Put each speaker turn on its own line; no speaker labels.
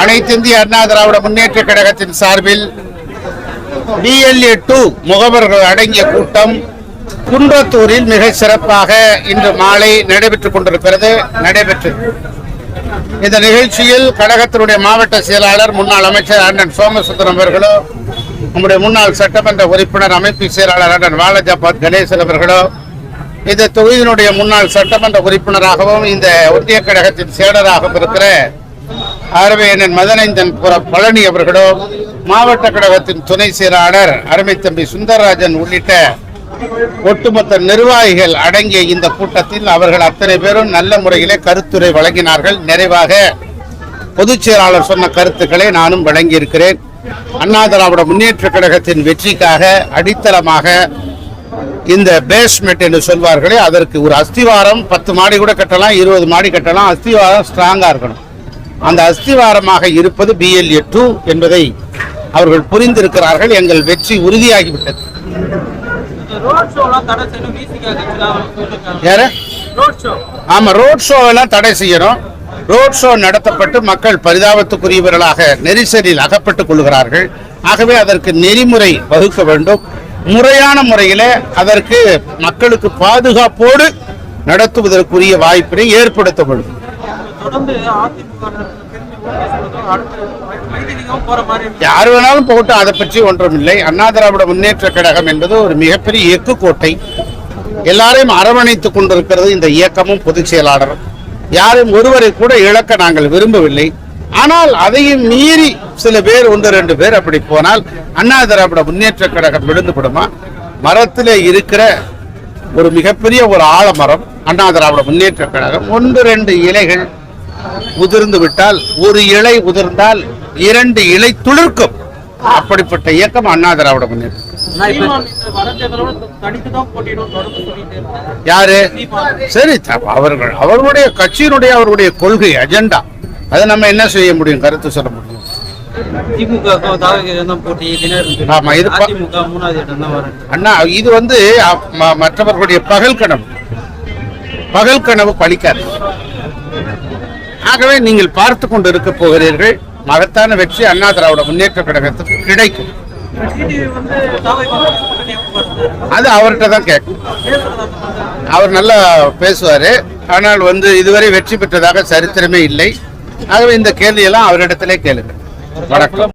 அனைத்து இந்திய அண்ணா திராவிட முன்னேற்ற கழகத்தின் சார்பில் டிஎல்ஏ டூ முகவர்கள் அடங்கிய கூட்டம் குன்றத்தூரில் மிக சிறப்பாக இன்று மாலை நடைபெற்றுக் கொண்டிருக்கிறது. நடைபெற்றது இந்த நிகழ்ச்சியில் கழகத்தினுடைய மாவட்ட செயலாளர் முன்னாள் அமைச்சர் அண்ணன் சோமசுந்தரம் அவர்களோ நம்முடைய முன்னாள் சட்டமன்ற உறுப்பினர் அமைப்பு செயலாளர் அண்ணன் வாலஜாபாத் கணேசன் அவர்களோ இந்த தொகுதியினுடைய முன்னாள் சட்டமன்ற உறுப்பினராகவும் இந்த ஒன்றிய கழகத்தின் செயலராகவும் இருக்கிற அருமையண்ணன் மதனைந்தன் புற பழனி அவர்களோ மாவட்ட கழகத்தின் துணை செயலாளர் அருமை தம்பி சுந்தரராஜன் உள்ளிட்ட ஒட்டுமொத்த நிர்வாகிகள் அடங்கிய இந்த கூட்டத்தில் அவர்கள் அத்தனை பேரும் நல்ல முறையிலே கருத்துரை வழங்கினார்கள். நிறைவாக பொதுச் செயலாளர் சொன்ன கருத்துக்களை நானும் வழங்கியிருக்கிறேன். அண்ணா திராவிட முன்னேற்ற கழகத்தின் வெற்றிக்காக அடித்தளமாக இந்த பேஸ்மெண்ட் என்று சொல்வார்களே அதற்கு ஒரு அஸ்திவாரம் பத்து மாடி கூட கட்டலாம் இருபது மாடி கட்டலாம் அஸ்திவாரம் ஸ்ட்ராங்காக இருக்கணும். அந்த அஸ்திவாரமாக இருப்பது பிஎல்ஏ டூ என்பதை அவர்கள் புரிந்திருக்கிறார்கள். எங்கள் வெற்றி உறுதியாகிவிட்டது. ஆமா ரோட் ஷோ எல்லாம் தடை செய்யணும். ரோட் ஷோ நடத்தப்பட்டு மக்கள் பரிதாபத்துக்குரியவர்களாக நெரிசலில் அகப்பட்டுக் கொள்கிறார்கள். ஆகவே அதற்கு நெறிமுறை வகுக்க வேண்டும். முறையான முறையில அதற்கு மக்களுக்கு பாதுகாப்போடு நடத்துவதற்குரிய வாய்ப்பினை ஏற்படுத்த வேண்டும். யார் வேணாலும் போட்டு அதை பற்றி ஒன்றும் இல்லை. அண்ணா திராவிட முன்னேற்ற கழகம் என்பது ஒரு மிகப்பெரிய இயக்கு கோட்டை. எல்லாரையும் அரவணைத்துக் கொண்டிருக்கிறது இந்த இயக்கமும் பொதுச் செயலாளரும். யாரும் ஒருவரை கூட இழக்க நாங்கள் விரும்பவில்லை. ஆனால் அதையும் மீறி சில பேர் ஒன்று ரெண்டு பேர் அப்படி போனால் அண்ணா திராவிட முன்னேற்ற கழகம் விழுந்து விடுமா? இருக்கிற ஒரு மிகப்பெரிய ஒரு ஆலமரம் அண்ணா திராவிட முன்னேற்ற கழகம். ஒன்று ரெண்டு இலைகள் உதிர்ந்து விட்டால் ஒரு இலை உதிர்ந்தால் இரண்டு இலை துளிர்க்கும். அப்படிப்பட்ட இயக்கம் அண்ணா திராவிட முன்னேற்றம் யாரு? சரி அவர்கள் அவர்களுடைய கட்சியினுடைய அவர்களுடைய கொள்கை அஜெண்டா. அதை நம்ம என்ன செய்ய முடியும்? கருத்து சொல்ல முடியும். அண்ணா இது வந்து மற்றவர்களுடைய பகல் கனவு. பகல் கனவு பலிக்காது ஆகவே நீங்கள் பார்த்து கொண்டு இருக்க போகிறீர்கள். மகத்தான வெற்றி அண்ணா திராவிட முன்னேற்ற கழகத்துக்கு கிடைக்கும். அது அவர்கிட்ட தான் கேட்கும். அவர் நல்லா பேசுவாரு. ஆனால் வந்து இதுவரை வெற்றி பெற்றதாக சரித்திரமே இல்லை. ஆகவே இந்த கேள்வியெல்லாம் அவரிடத்திலே கேளுங்க வணக்கம்.